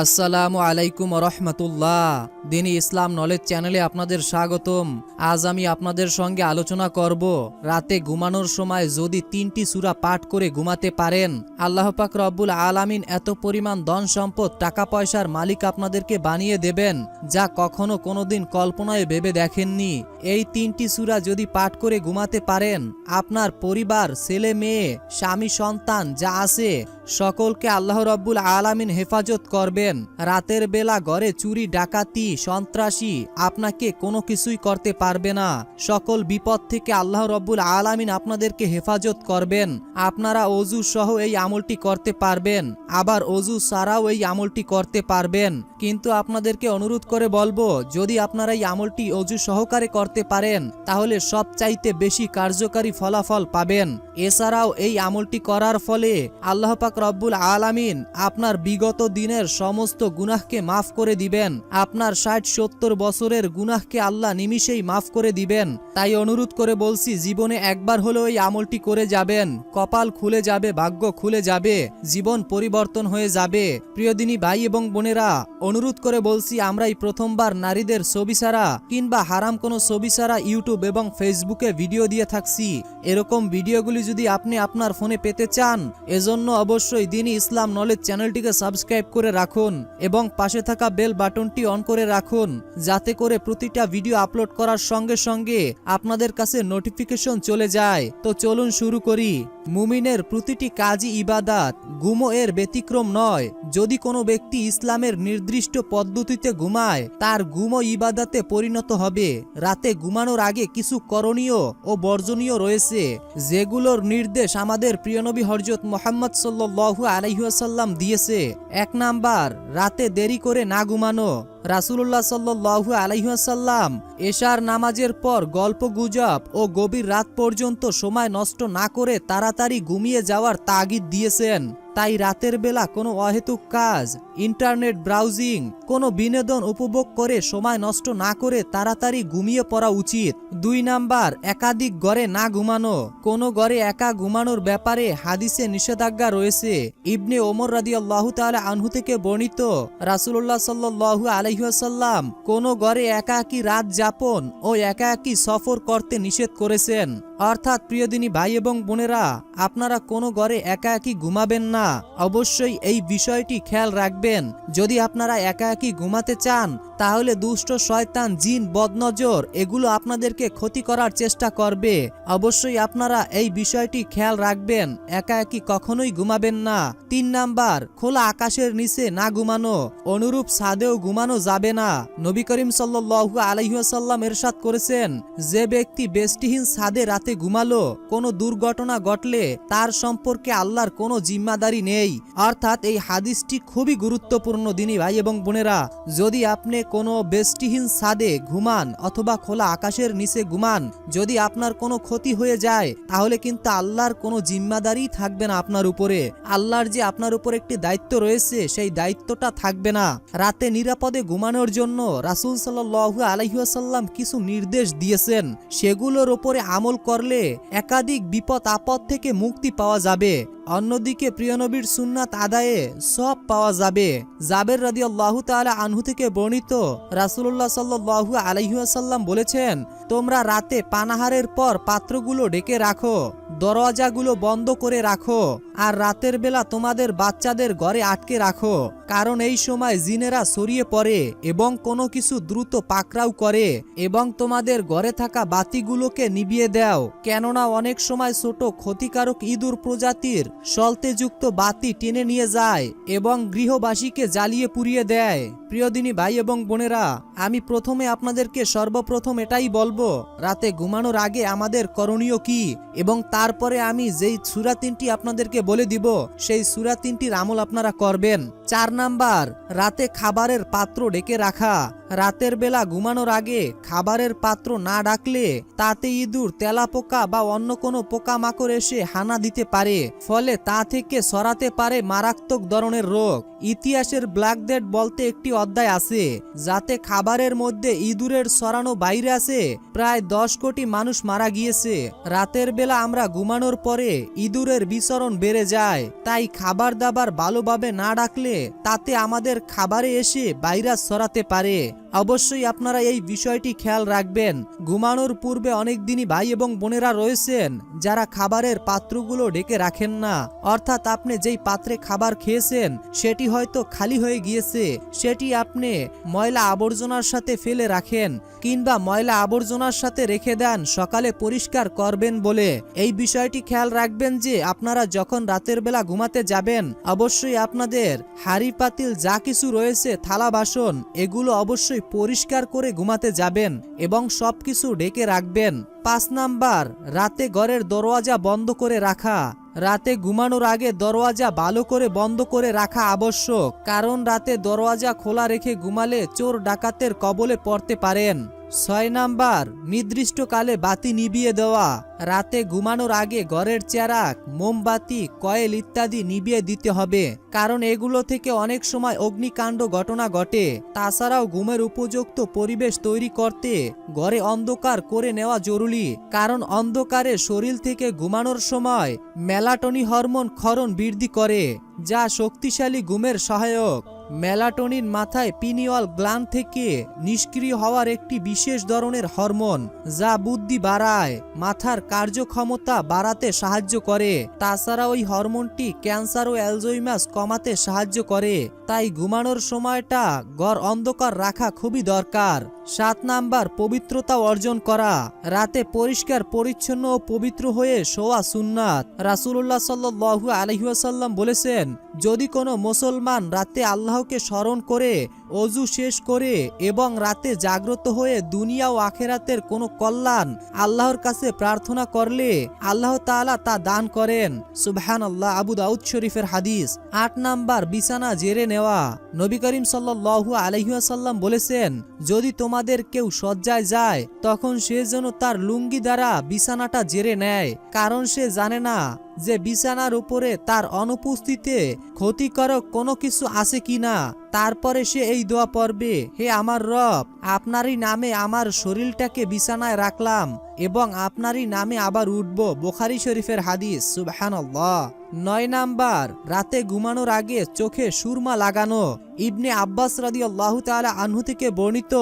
আসসালামু আলাইকুম রহমতুল্লাহ। দিনী ইসলাম নলেজ চ্যানেলে আপনাদের স্বাগতম। আজ আমি আপনাদের সঙ্গে আলোচনা করব, রাতে ঘুমানোর সময় যদি তিনটি সূরা পাঠ করে ঘুমাতে পারেন, আল্লাহ পাক রব্বুল আলামিন এত পরিমাণ ধন সম্পদ, টাকা পয়সার মালিক আপনাদেরকে বানিয়ে দেবেন, যা কখনো কোনোদিন কল্পনায় ভেবে দেখেননি। এই তিনটি সূরা যদি পাঠ করে ঘুমাতে পারেন, আপনার পরিবার, ছেলে মেয়ে, স্বামী সন্তান যা আছে, সকলকে আল্লাহ রব্বুল আলামিন হেফাজত করবেন রাতের বেলা ঘরে চুরি, ডাকাতি, সন্ত্রাসী আপনাকে কোনো কিছুই করতে পারবে না। সকল বিপদ থেকে আল্লাহ রব্বুল আলামিন আপনাদেরকে হেফাজত করবেন। আপনারা অজু সহ এই আমলটি করতে পারবেন, আবার অজু ছাড়াও এই আমলটি করতে পারবেন। কিন্তু আপনাদেরকে অনুরোধ করে বলব, যদি আপনারা এই আমলটি অজু সহকারে করতে পারেন, তাহলে সবচাইতে বেশি কার্যকারী ফলাফল পাবেন। এছাড়াও এই আমলটি করার ফলে আল্লাহ পাক রব্বুল আলামিন আপনার বিগত দিনের সমস্ত গুনাহকে মাফ করে দিবেন। আপনার ষাট সত্তর বছরের গুনাহকে আল্লাহ নিমিষেই মাফ করে দিবেন। তাই অনুরোধ করে বলছি, জীবনে একবার হলেও এই আমলটি করে যাবেন। কপাল খুলে যাবে, ভাগ্য খুলে যাবে, জীবন পরিবর্তন হয়ে যাবে। প্রিয়দিনী ভাই এবং বোনেরা, অনুরোধ করে বলছি আমরা এই প্রথমবার নারীদের ছবি ছাড়া কিংবা হারাম কোনো ছবি ছাড়া ইউটিউব এবং ফেসবুকে ভিডিও দিয়ে থাকছি। এরকম ভিডিওগুলি যদি আপনি আপনার ফোনে পেতে চান, এজন্য অবশ্যই দিনই ইসলাম নলেজ চ্যানেলটিকে সাবস্ক্রাইব করে রাখুন। এবং পাশে থাকা বেল বাটনটি অন করে রাখুন যাতে করে প্রতিটা ভিডিও আপলোড করার সঙ্গে সঙ্গে আপনাদের কাছে নোটিফিকেশন চলে যায়। তো চলুন শুরু করি। মুমিনের প্রতিটি কাজই ইবাদাত গুমো এর ব্যতিক্রম নয়। যদি কোনো ব্যক্তি ইসলামের নির্দিষ্ট পদ্ধতিতে ঘুমায়, তার গুমো ইবাদাতে পরিণত হবে। রাতে ঘুমানোর আগে কিছু করণীয় ও বর্জনীয় রয়েছে, যেগুলোর নির্দেশ আমাদের প্রিয়নবী হরজত মোহাম্মদ সাল্লু আলহিহাসাল্লাম দিয়েছে। এক নাম্বার রাতে দেরি করে না ঘুমানো। রাসুল্লাহ সাল্লু আলহিহাসাল্লাম এশার নামাজের পর গল্প গুজব ও গভীর রাত পর্যন্ত সময় নষ্ট না করে তাড়াতাড়ি ঘুমিয়ে যাওয়ার তাগিদ দিয়েছেন। তাই রাতের বেলা কোনো অহেতুক কাজ, ইন্টারনেট ব্রাউজিং, কোনো বিনোদন উপভোগ করে সময় নষ্ট না করে তাড়াতাড়ি ঘুমিয়ে পড়া উচিত। দুই নাম্বার, একাধিক ঘরে না ঘুমানো। কোনো ঘরে একা ঘুমানোর ব্যাপারে হাদিসে নিষেধাজ্ঞা রয়েছে। ইবনে ওমর রাদি আল্লাহ তালা আনহু থেকে বর্ণিত রাসুল্লাহ সাল্লু আলহিহাসাল্লাম কোনো ঘরে একাকী রাত যাপন ও একাকী সফর করতে নিষেধ করেছেন। অর্থাৎ প্রিয়দিনী ভাই এবং বোনেরা, আপনারা কোনো ঘরে একা একই ঘুমাবেন না। অবশ্যই এই বিষয়টি খেয়াল রাখবেন। যদি আপনারা একা একই ঘুমাতে চান তাহলে দুষ্ট শয়তান, জিন, বদনজর, এগুলো আপনাদেরকে ক্ষতি করার চেষ্টা করবে। অবশ্যই আপনারা এই বিষয়টি খেয়াল রাখবেন। একা একই কখনোই ঘুমাবেন না। তিন নাম্বার, খোলা আকাশের নিচে না ঘুমানো। অনুরূপ সাদেও ঘুমানো যাবে না। নবী করিম সাল্লু আলহিহাসাল্লাম এরশাদ করেছেন, যে ব্যক্তি বেষ্টিহীন সাদে রাতে ঘুমালো, কোনো দুর্ঘটনা ঘটলে তার সম্পর্কে আল্লাহর কোনো জিম্মাদারি নেই। অর্থাৎ এই হাদিসটি খুবই গুরুত্বপূর্ণ, দিনী ভাই এবং বোনেরা। যদি আপনি কোনো বেষ্টিহীন সাদে ঘুমান অথবা খোলা আকাশের নিচে ঘুমান, যদি আপনার কোনো ক্ষতি হয়ে যায়, তাহলে কিন্তু আল্লাহর কোনো জিম্মাদারি থাকবে না আপনার উপরে। আল্লাহর যে আপনার উপর একটি দায়িত্ব রয়েছে, সেই দায়িত্বটা থাকবে না। রাতে নিরাপদে ঘুমানোর জন্য রাসুল সাল্লু আলহিহাসাল্লাম কিছু নির্দেশ দিয়েছেন। সেগুলোর ওপরে আমল করলে একাধিক বিপদ আপদ থেকে মুক্তি পাওয়া যাবে। অন্যদিকে প্রিয়নবীর সুন্নাত আদায়ে সব পাওয়া যাবে। জাবের রাদি আল্লাহ তালা আনহু থেকে বর্ণিত রাসুল্লাহ সাল্লু আলহিহাসাল্লাম বলেছেন, তোমরা রাতে পানাহারের পর পাত্রগুলো ডেকে রাখো, দরওয়াজাগুলো বন্ধ করে রাখো, আর রাতের বেলা তোমাদের বাচ্চাদের ঘরে আটকে রাখো। কারণ এই সময় জিনেরা ছড়িয়ে পড়ে এবং কোনো কিছু দ্রুত পাকড়াও করে এবং তোমাদের ঘরে থাকা বাতিগুলোকে নিভিয়ে দাও। কেননা অনেক সময় ছোট ক্ষতিকারক ইঁদুর প্রজাতির সলতেযুক্ত বাতি টেনে নিয়ে যায় এবং গৃহবাসীকে জ্বালিয়ে পুড়িয়ে দেয়। প্রিয়দিনী ভাই এবং বোনেরা, আমি প্রথমে আপনাদেরকে সর্বপ্রথম এটাই বলব, রাতে ঘুমানোর আগে আমাদের করণীয় কি এবং তারপরে আমি যেই সুরা তিনটি আপনাদেরকে বলে দিব, সেই সুরা তিনটির আমল আপনারা করবেন। চার নাম্বার, রাতে খাবারের পাত্র ডেকে রাখা। রাতের বেলা ঘুমানোর আগে খাবারের পাত্র না ডাকলে তাতে ইঁদুর, তেলাপোকা বা অন্য কোনো পোকামাকড় এসে হানা দিতে পারে। ফলে তা থেকে সরাতে পারে মারাত্মক ধরনের রোগ। ইতিহাসের ব্ল্যাক ডেট বলতে একটি অধ্যায় আছে, যাতে খাবারের মধ্যে ইঁদুরের সরানো বাইরে আছে প্রায় দশ কোটি মানুষ মারা গিয়েছে। রাতের বেলা আমরা ঘুমানোর পরে ইঁদুরের বিচরণ বেড়ে যায়, তাই খাবার দাবার ভালোভাবে না ডাকলে তা তাতে আমাদের খাবারে এসে ভাইরাস ছড়াতে পারে। অবশ্যই আপনারা এই বিষয়টি খেয়াল রাখবেন। ঘুমানোর পূর্বে অনেক দিনই ভাই এবং বোনেরা রয়েছেন, যারা খাবারের পাত্রগুলো ঢেকে রাখেন না। অর্থাৎ আপনি যেই পাত্রে খাবার খেয়েছেন, সেটি হয়তো খালি হয়ে গিয়েছে। সেটি আপনি ময়লা আবর্জনার সাথে ফেলে রাখেন কিংবা ময়লা আবর্জনার সাথে রেখে দেন, সকালে পরিষ্কার করবেন বলে। এই বিষয়টি খেয়াল রাখবেন যে, আপনারা যখন রাতের বেলা ঘুমাতে যাবেন, অবশ্যই আপনাদের হাড়ি, পাতিল যা কিছু রয়েছে, থালা, বাসন, এগুলো অবশ্যই পরিষ্কার করে ঘুমাতে যাবেন এবং সবকিছু ডেকে রাখবেন। পাঁচ নাম্বার, রাতে ঘরের দরওয়াজা বন্ধ করে রাখা। রাতে ঘুমানোর আগে দরওয়াজা ভালো করে বন্ধ করে রাখা আবশ্যক, কারণ রাতে দরওয়াজা খোলা রেখে ঘুমালে চোর ডাকাতের কবলে পড়তে পারেন। ছয় নাম্বার, নির্দিষ্টকালে বাতি নিভিয়ে দেওয়া। রাতে ঘুমানোর আগে ঘরের চেরাক, মোমবাতি, কয়েল ইত্যাদি নিভিয়ে দিতে হবে, কারণ এগুলো থেকে অনেক সময় অগ্নিকাণ্ড ঘটনা ঘটে। তাছাড়াও ঘুমের উপযুক্ত পরিবেশ তৈরি করতে ঘরে অন্ধকার করে নেওয়া জরুরি। কারণ অন্ধকারে শরীর থেকে ঘুমানোর সময় মেলাটনি হরমোন ক্ষরণ বৃদ্ধি করে, যা শক্তিশালী ঘুমের সহায়ক। মেলাটোনিন মাথায় পিনিয়ল গ্লান থেকে নিষ্ক্রিয় হওয়ার একটি বিশেষ ধরনের হরমোন, যা বুদ্ধি বাড়ায়, মাথার কার্যক্ষমতা বাড়াতে সাহায্য করে। তাছাড়া ওই হরমোনটি ক্যান্সার ও অ্যালজোইমাস কমাতে সাহায্য করে, তাই ঘুমানোর সময়টা ঘর অন্ধকার রাখা খুবই দরকার। সাত নাম্বার, পবিত্রতা অর্জন করা। রাতে পরিষ্কার, পরিচ্ছন্ন ও পবিত্র হয়ে শোয়া সুন্নাত। রাসুল্লাহ সাল্লু আলহিহাসাল্লাম বলেছেন যদি কোনো মুসলমান রাতে আল্লাহকে স্মরণ করে, অজু শেষ করে এবং রাতে জাগ্রত হয়ে দুনিয়া ও আখেরাতের কোনো কল্যাণ আল্লাহর কাছে প্রার্থনা করলে, আল্লাহ তাআলা তা দান করেন। সুবহান আল্লাহ আবু দাউদ শরীফের হাদিস, আট নাম্বার বিছানা জেরে নেওয়া। নবী করিম সাল্লাল্লাহু আলহিহাসাল্লাম বলেছেন, যদি তোমাদের কেউ শয্যায় যায়, তখন সে যেন তার লুঙ্গি দ্বারা বিছানাটা জেরে নেয়, কারণ সে জানে না যে বিছানার উপরে তার অনুপস্থিতিতে ক্ষতিকারক কোনো কিছু আছে কিনা? তারপরে সে এই দোয়া পড়বে, হে আমার রব, আপনারই নামে আমার শরীরটাকে বিছানায় রাখলাম এবং আপনারই নামে আবার উঠব। বোখারি শরীফের হাদিস, সুবহানাল্লাহ। নয় নাম্বার, রাতে ঘুমানোর আগে চোখে সুরমা লাগানো। ইবনে আব্বাস রাদি আল্লাহ তালা আনহু থেকে বর্ণিত,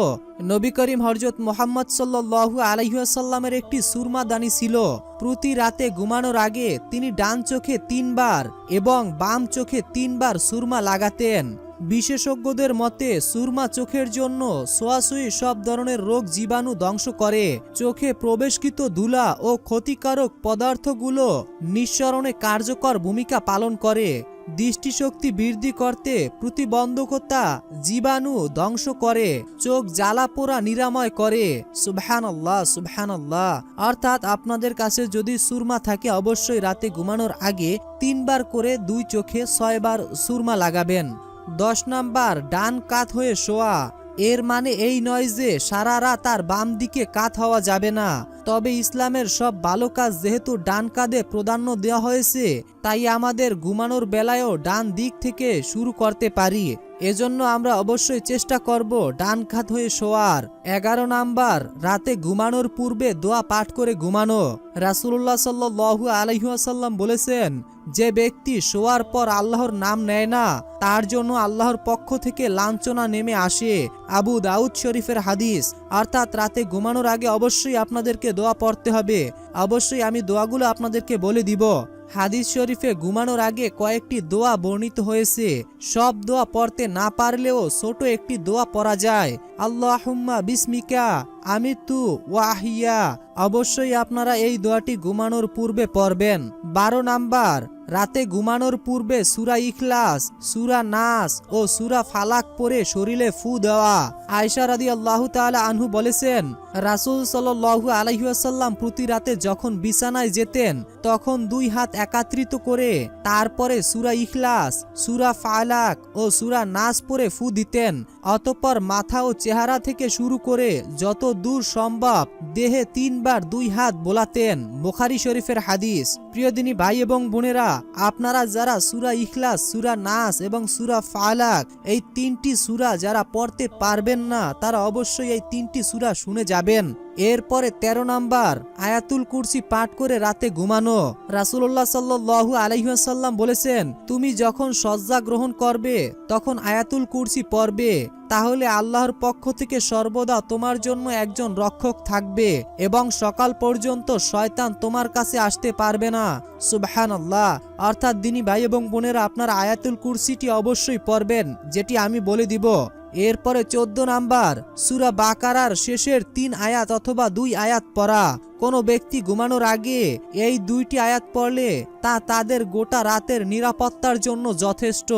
নবী করিম হরজত মোহাম্মদ সাল্লাহু আলহিহাসাল্লামের একটি সুরমা দানি ছিল। প্রতি রাতে ঘুমানোর আগে তিনি ডান চোখে তিনবার এবং বাম চোখে তিনবার সুরমা লাগাতেন। বিশেষজ্ঞদের মতে, সুরমা চোখের জন্য সোয়াশুই সব ধরনের রোগ জীবাণু ধ্বংস করে। চোখে প্রবেশকৃত ধুলা ও ক্ষতিকারক পদার্থগুলো নিঃসরণে কার্যকর ভূমিকা পালন করে। দৃষ্টিশক্তি বৃদ্ধি করতে প্রতিবন্ধকতা জীবাণু ধ্বংস করে। চোখ জ্বালা পোড়া নিরাময় করে। সুবহান আল্লাহ সুবহান আল্লাহ অর্থাৎ আপনাদের কাছে যদি সুরমা থাকে, অবশ্যই রাতে ঘুমানোর আগে তিনবার করে দুই চোখে ছয়বার সুরমা লাগাবেন। দশ নাম্বার, ডান কাত হয়ে শোয়া। এর মানে এই নয় যে সারা রাত আর বাম দিকে কাত হওয়া যাবে না। তবে ইসলামের সব ভালো কাজ যেহেতু ডান কাঁধে প্রাধান্য দেওয়া হয়েছে, তাই আমাদের ঘুমানোর বেলায়ও ডান দিক থেকে শুরু করতে পারি। এজন্য আমরা অবশ্যই চেষ্টা করব ডান খাত হয়ে শোয়ার। এগারো নাম্বার, রাতে ঘুমানোর পূর্বে দোয়া পাঠ করে ঘুমানো। রাসুল্লাহ সাল্লু আলহিহাসাল্লাম বলেছেন যে ব্যক্তি শোয়ার পর আল্লাহর নাম নেয় না, তার জন্য আল্লাহর পক্ষ থেকে লাঞ্ছনা নেমে আসে। আবু দাউদ শরীফের হাদিস, অর্থাৎ রাতে ঘুমানোর আগে অবশ্যই আপনাদেরকে দোয়া পড়তে হবে। অবশ্যই আমি দোয়াগুলো আপনাদেরকে বলে দিব। হাদিস শরীফে ঘুমানোর আগে কয়েকটি দোয়া বর্ণিত হয়েছে। সব দোয়া পড়তে না পারলেও ছোট একটি দোয়া পড়া যায়। আল্লাহুম্মা বিসমিকা আমি তু ওয়াহিয়া অবশ্যই আপনারা এই দোয়াটি ঘুমানোর পূর্বে পড়বেন। বারো নাম্বার রাতে ঘুমানোর পূর্বে সুরা ইখলাস, সুরা নাস ও সুরা ফালাক পরে শরীরে ফু দেওয়া। আয়সা রাদি আল্লাহ তালা আনহু বলেছেন রাসুল সাল্লু আলহিহাসাল্লাম প্রতি রাতে যখন বিছানায় যেতেন, তখন দুই হাত একাত্রিত করে তারপরে সুরা ইখলাস, সুরা ফালাক ও সুরা নাস পরে ফু দিতেন, অতঃপর মাথা ও চেহারা থেকে শুরু করে যত দূর সম্ভব দেহে তিনবার দুই হাত বোলাতেন। বোখারি শরীফের হাদিস। প্রিয়দিনী ভাই এবং বোনেরা, আপনারা যারা সুরা ইখলাস, সুরা নাস এবং সুরা ফালাক, এই তিনটি সুরা যারা পড়তে পারবেন না, তারা অবশ্যই এই তিনটি সুরা শুনে যাবেন। যাবেন। এরপরে ১৩ নাম্বার আয়াতুল কুরসি পাঠ করে রাতে ঘুমানো। রাসুল্লাহ সাল্লু আলহিহাসাল্লাম বলেছেন, তুমি যখন সজ্জা গ্রহণ করবে, তখন আয়াতুল কুরসি পড়বে। তাহলে আল্লাহর পক্ষ থেকে সর্বদা তোমার জন্য একজন রক্ষক থাকবে এবং সকাল পর্যন্ত শয়তান তোমার কাছে আসতে পারবে না। সুবহান আল্লাহ অর্থাৎ দিনী ভাই এবং বোনেরা, আপনার আয়াতুল কুরসিটি অবশ্যই পড়বেন, যেটি আমি বলে দিব। এরপরে চোদ্দ নাম্বার সুরা বাকারার শেষের তিন আয়াত অথবা দুই আয়াত পড়া। কোনো ব্যক্তি ঘুমানোর আগে এই দুইটি আয়াত পড়লে তা তাদের গোটা রাতের নিরাপত্তার জন্য যথেষ্ট।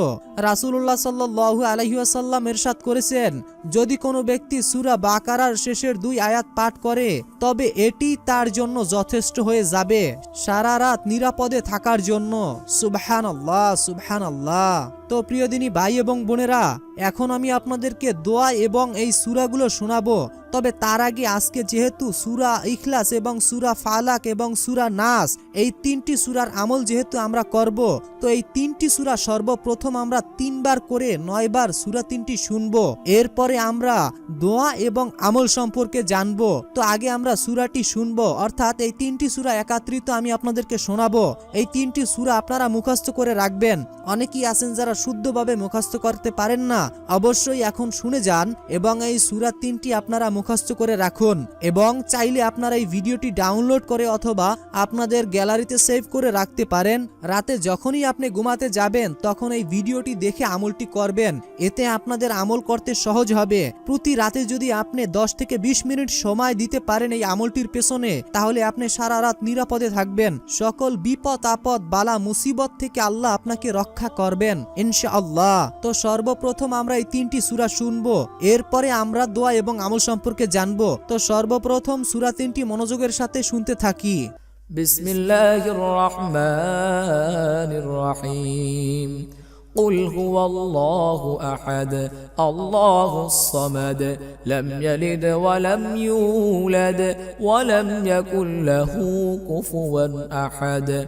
রাসুল্লাহ সাল্লু আলহিউসাল্লাম এরশাদ করেছেন, যদি কোনো ব্যক্তি সুরা বাকারার শেষের দুই আয়াত পাঠ করে, তবে এটি তার জন্য যথেষ্ট হয়ে যাবে সারা রাত নিরাপদে থাকার জন্য। সুবহান আল্লাহ সুবহান আল্লাহ তো প্রিয় দিনী ভাই এবং বোনেরা, এখন আমি আপনাদেরকে দোয়া এবং এই সুরাগুলো শোনাবো। তবে তার আগে আজকে যেহেতু সুরা ইখলাস এবং সুরা ফালাক এবং সুরা নাস, এই তিনটি সুরার আমল যেহেতু আমরা করব, তো এই তিনটি সুরা সর্বপ্রথম আমরা তিনবার করে নয়বার সুরা তিনটি শুনব। এরপরে আমরা দোয়া এবং আমল সম্পর্কে জানব। তো আগে আমরা সুরাটি শুনব, অর্থাৎ এই তিনটি সুরা একাত্রিত আমি আপনাদেরকে শোনাবো। এই তিনটি সুরা আপনারা মুখস্থ করে রাখবেন। অনেকেই আছেন যারা শুদ্ধভাবে মুখস্থ করতে পারেন না। অবশ্যই এখন শুনে যান এবং এই সুরা তিনটি আপনারা মুখস্থ করে রাখুন এবং চাইলে আপনারা এই ভিডিওটি ডাউনলোড করে অথবা আপনাদের গ্যালারিতে সেভ করে রাখতে পারেন। রাতে যখনই আপনি ঘুমাতে যাবেন, তখন এই ভিডিওটি দেখে আমলটি করবেন। এতে আপনাদের আমল করতে সহজ হবে। প্রতি রাতে যদি আপনি দশ থেকে বিশ মিনিট সময় দিতে পারেন এই আমলটির পেছনে, তাহলে আপনি সারা রাত নিরাপদে থাকবেন। সকল বিপদ, আপদ, বালা, মুসিবত থেকে আল্লাহ আপনাকে রক্ষা করবেন, ইনশাআল্লাহ। তো সর্বপ্রথম আমরা এই তিনটি সুরা শুনব। এরপরে আমরা দোয়া এবং আমল সম্পর্কে জানবো তো সর্বপ্রথম সুরা তিনটি মনোযোগের সাথে শুনতে থাকি بسم الله الرحمن الرحيم قل هو الله احد الله الصمد لم يلد ولم يولد ولم يكن له كفوا احد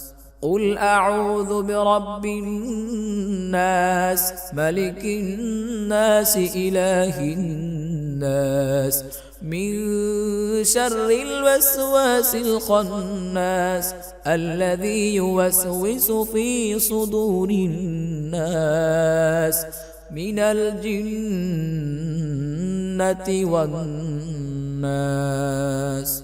قل أعوذ برب الناس ملك الناس إله الناس. من شر الوسواس الخناس الذي يوسوس في صدور الناس. من الجنة والناس.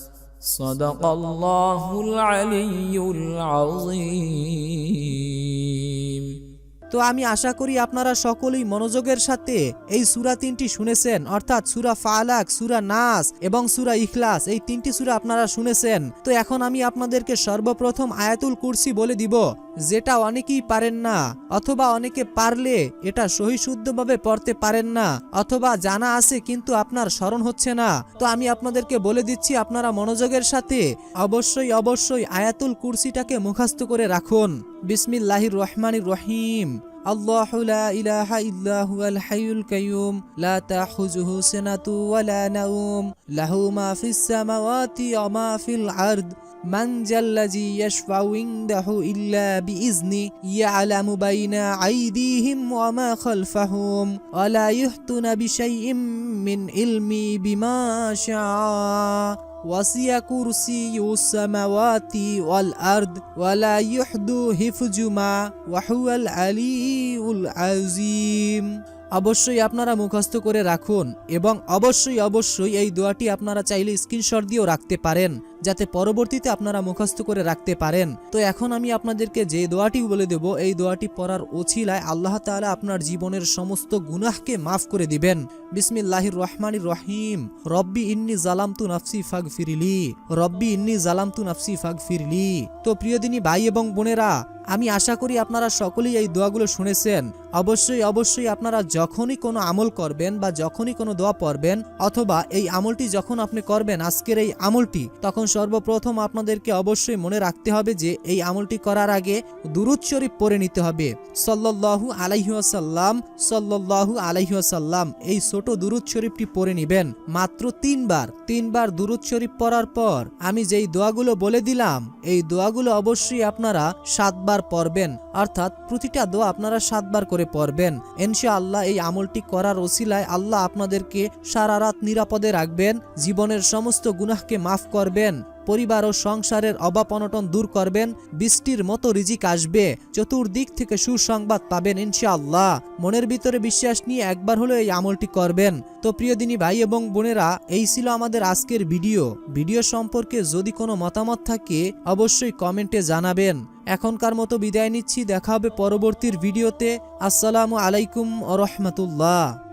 صدق الله العلي العظيم তো আমি আশা করি আপনারা সকলেই মনোযোগের সাথে এই সুরা তিনটি শুনেছেন অর্থাৎ সুরা ফালাক সুরা নাস এবং সুরা ইখলাস এই তিনটি সুরা আপনারা শুনেছেন তো এখন আমি আপনাদেরকে সর্বপ্রথম আয়াতুল কুরসি বলে দিব যেটা অনেকেই পারেন না, অথবা অনেকে পারলে এটা সহিশুদ্ধভাবে পড়তে পারেন না, অথবা জানা আছে কিন্তু আপনার স্মরণ হচ্ছে না। তো আমি আপনাদেরকে বলে দিচ্ছি, আপনারা মনোযোগের সাথে অবশ্যই অবশ্যই আয়াতুল কুরসিটাকে মুখাস্ত করে রাখুন। বিসমিল্লাহির রহমানির রহিম। الله لا إله إلا هو الحي القيوم لا تأخذه سنة ولا نوم. له ما في السماوات وما في الأرض. من ذا الذي يشفع عنده إلا بإذنه يعلم بين أيديهم وما خلفهم. ولا يحيطون بشيء من علمه بما شاء. ওয়াসিয়া কুরসি ইউসামাওয়াতি ওয়াল আর্দ ওয়ালা ইউহদু হিফজুমা ওয়াহুয়াল আলী উল আজিম অবশ্যই আপনারা মুখস্থ করে রাখুন এবং অবশ্যই অবশ্যই এই দোয়াটি আপনারা চাইলে স্ক্রিনশট দিয়েও রাখতে পারেন। যাতে পরবর্তীতে আপনারা মুখস্থ করে রাখতে পারেন। তো এখন আমি আপনাদেরকে যে দোয়াটি বলে দেব, এই দোয়াটি পড়ার ওছিলায় আল্লাহ তাআলা আপনার জীবনের সমস্ত গুনাহকে মাফ করে দিবেন। বিসমিল্লাহির রহমানির রহিম। রব্বি ইন্নি জালামতু নাফসি ফাগ ফিরিলি রব্বি ইন্নি জালামতু নাফসি ফাগ ফিরলি তো প্রিয়দিনী ভাই এবং বোনেরা, আমি আশা করি আপনারা সকলেই এই দোয়াগুলো শুনেছেন। অবশ্যই অবশ্যই আপনারা যখনই কোনো আমল করবেন বা যখনই কোনো দোয়া পড়বেন, অথবা এই আমলটি যখন আপনি করবেন, আজকের এই আমলটি, তখন সর্বপ্রথম আপনাদেরকে অবশ্যই মনে রাখতে হবে যে এই আমলটি করার আগে দুরুদ শরীফ পড়ে নিতে হবে। সল্লাল্লাহু আলাইহাসাল্লাম সল্লাল্লাহু আলাইহাসাল্লাম এই ছোট দুরুদ শরীফটি পড়ে নিবেন। মাত্র তিনবার। তিনবার দুরুদ শরীফ পড়ার পর আমি যেই দোয়াগুলো বলে দিলাম, এই দোয়াগুলো অবশ্যই আপনারা সাতবার পড়বেন। অর্থাৎ প্রতিটা দোয়া আপনারা সাতবার করে পড়বেন। ইনশাআল্লাহ এই আমলটি করার ওসিলায় আল্লাহ আপনাদেরকে সারা রাত নিরাপদে রাখবেন, জীবনের সমস্ত গুনাহকে মাফ করবেন। পরিবার ও সংসারের অভাব অনটন দূর করবেন, বৃষ্টির মতো রিজিক আসবে, চতুর্দিক থেকে সুসংবাদ পাবেন ইনশাআল্লাহ। মনের ভিতরে বিশ্বাস নিয়ে একবার হলো এই আমলটি করবেন। তো প্রিয় দিনী ভাই এবং বোনেরা, এই ছিল আমাদের আজকের ভিডিও। ভিডিও সম্পর্কে যদি কোনো মতামত থাকে, অবশ্যই কমেন্টে জানাবেন। এখনকার মতো বিদায় নিচ্ছি, দেখা হবে পরবর্তীর ভিডিওতে। আসসালামু আলাইকুম ও রহমতুল্লাহ।